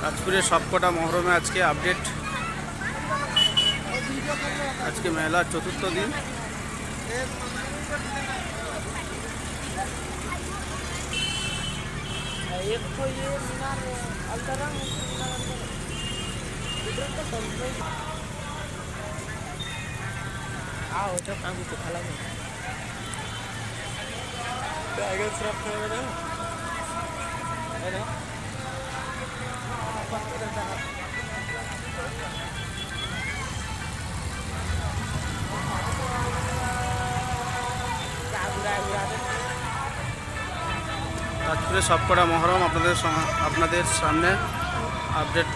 তাজপুরের সবকটা মহরমে আজকে আপডেট আজকে মেলার চতুর্থ দিন। एक তাজপুরের সবকটা মহরম আপনাদের আপনাদের সামনে আপডেট